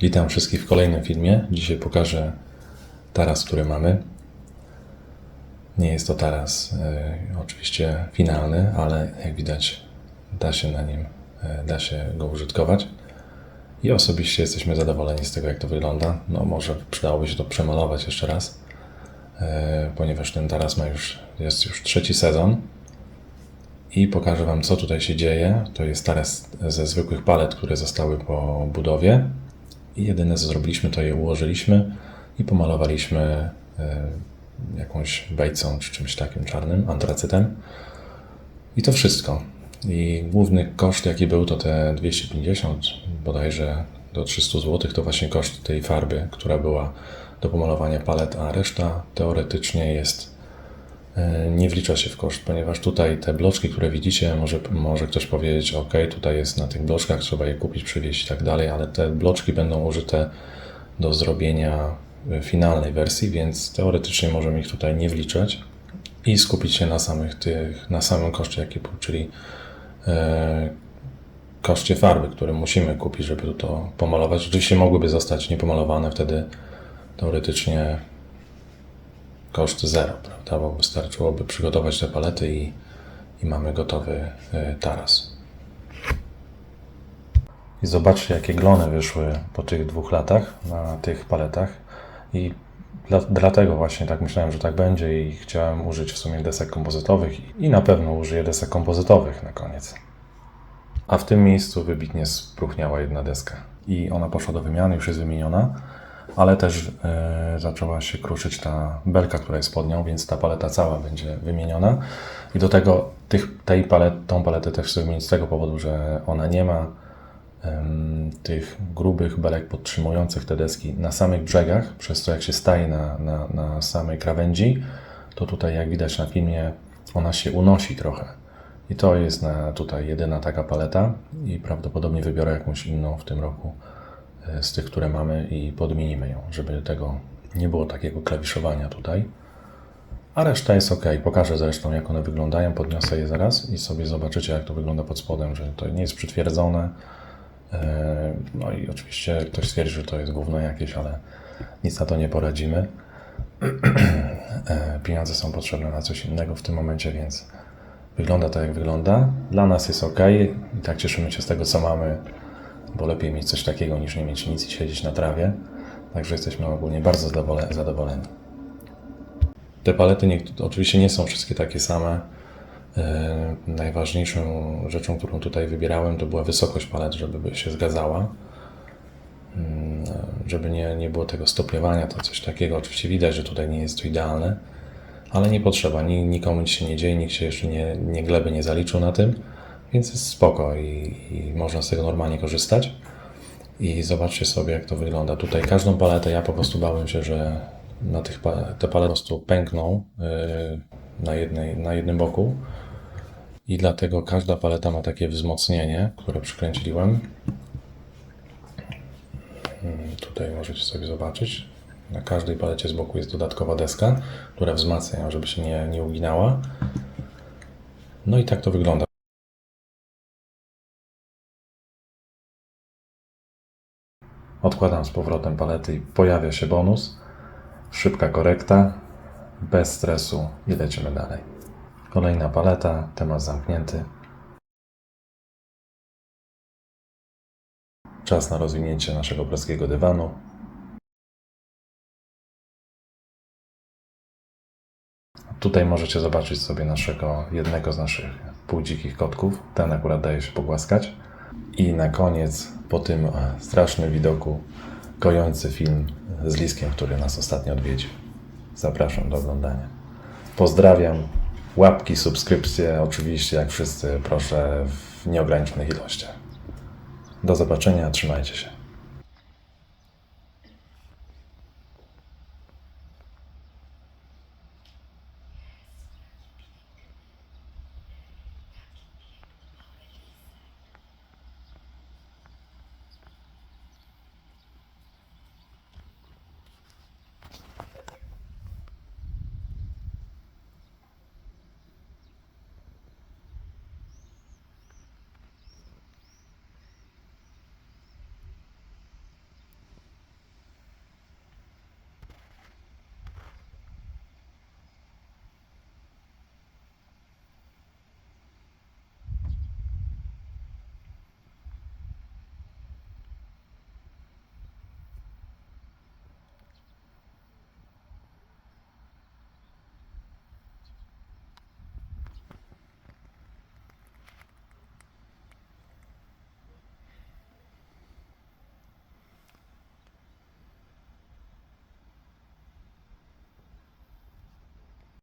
Witam wszystkich w kolejnym filmie. Dzisiaj pokażę taras, który mamy. Nie jest to taras e, oczywiście finalny, ale jak widać da się na nim, e, da się go użytkować. I osobiście jesteśmy zadowoleni z tego, jak to wygląda. No może przydałoby się to przemalować jeszcze raz, e, ponieważ ten taras ma już, jest już trzeci sezon. I pokażę Wam, co tutaj się dzieje. To jest taras ze zwykłych palet, które zostały po budowie. I jedyne, co zrobiliśmy, to je ułożyliśmy i pomalowaliśmy e, jakąś bejcą czy czymś takim czarnym, antracytem. I to wszystko. I główny koszt, jaki był, to te 250, bodajże do 300 zł, to właśnie koszt tej farby, która była do pomalowania palet, a reszta teoretycznie jest nie wlicza się w koszt, ponieważ tutaj te bloczki, które widzicie, może, może ktoś powiedzieć, ok, tutaj jest na tych bloczkach, trzeba je kupić, przywieźć i tak dalej, ale te bloczki będą użyte do zrobienia e, finalnej wersji, więc teoretycznie możemy ich tutaj nie wliczać i skupić się na samych tych, na samym koszcie, jaki był, czyli e, koszcie farby, które musimy kupić, żeby to pomalować. Oczywiście mogłyby zostać niepomalowane, wtedy teoretycznie koszt zero, prawda? Bo wystarczyłoby przygotować te palety i, i mamy gotowy e, taras. I zobaczcie, jakie glony wyszły po tych dwóch latach na tych paletach. I dla, dlatego właśnie tak myślałem, że tak będzie i chciałem użyć w sumie desek kompozytowych i na pewno użyję desek kompozytowych na koniec. A w tym miejscu wybitnie spróchniała jedna deska. I ona poszła do wymiany, już jest wymieniona, ale też e, zaczęła się kruszyć ta belka, która jest pod nią, więc ta paleta cała będzie wymieniona. I do tego tych, tej palet, tą paletę też chcę wymienić z tego powodu, że ona nie ma tych grubych belek podtrzymujących te deski na samych brzegach, przez to jak się staje na, na, na samej krawędzi, to tutaj jak widać na filmie ona się unosi trochę. I to jest na, tutaj jedyna taka paleta i prawdopodobnie wybiorę jakąś inną w tym roku z tych, które mamy i podmienimy ją, żeby tego nie było takiego klawiszowania tutaj. A reszta jest ok. Pokażę zresztą, jak one wyglądają. Podniosę je zaraz i sobie zobaczycie, jak to wygląda pod spodem, że to nie jest przytwierdzone. E, No i oczywiście ktoś stwierdzi, że to jest gówno jakieś, ale nic na to nie poradzimy. E, Pieniądze są potrzebne na coś innego w tym momencie, więc wygląda to jak wygląda. Dla nas jest ok i tak cieszymy się z tego, co mamy, bo lepiej mieć coś takiego niż nie mieć nic i siedzieć na trawie. Także jesteśmy ogólnie bardzo zadowole- zadowoleni. Te palety nie, oczywiście nie są wszystkie takie same. E, najważniejszą rzeczą, którą tutaj wybierałem, to była wysokość palet, żeby się zgadzała. Mm, e, Żeby nie, nie było tego stopniowania, to coś takiego. Oczywiście widać, że tutaj nie jest to idealne, ale nie potrzeba. Ni- Nikomu nic się nie dzieje, nikt się jeszcze nie, nie gleby nie zaliczył na tym, więc jest spoko i, i można z tego normalnie korzystać. I zobaczcie sobie, jak to wygląda. Tutaj każdą paletę, ja po prostu bałem się, że na tych te palety po prostu pękną yy, na, jednej, na jednym boku. I dlatego każda paleta ma takie wzmocnienie, które przykręciłem. Mm, Tutaj możecie sobie zobaczyć. Na każdej palecie z boku jest dodatkowa deska, która wzmacnia żeby się nie, nie uginała. No i tak to wygląda. Odkładam z powrotem palety i pojawia się bonus. Szybka korekta, bez stresu i lecimy dalej. Kolejna paleta, temat zamknięty. Czas na rozwinięcie naszego płaskiego dywanu. Tutaj możecie zobaczyć sobie naszego, jednego z naszych półdzikich kotków. Ten akurat daje się pogłaskać. I na koniec, po tym e, strasznym widoku, kojący film z Liskiem, który nas ostatnio odwiedził. Zapraszam do oglądania. Pozdrawiam. Łapki, subskrypcje, oczywiście, jak wszyscy, proszę w nieograniczonych ilościach. Do zobaczenia, trzymajcie się.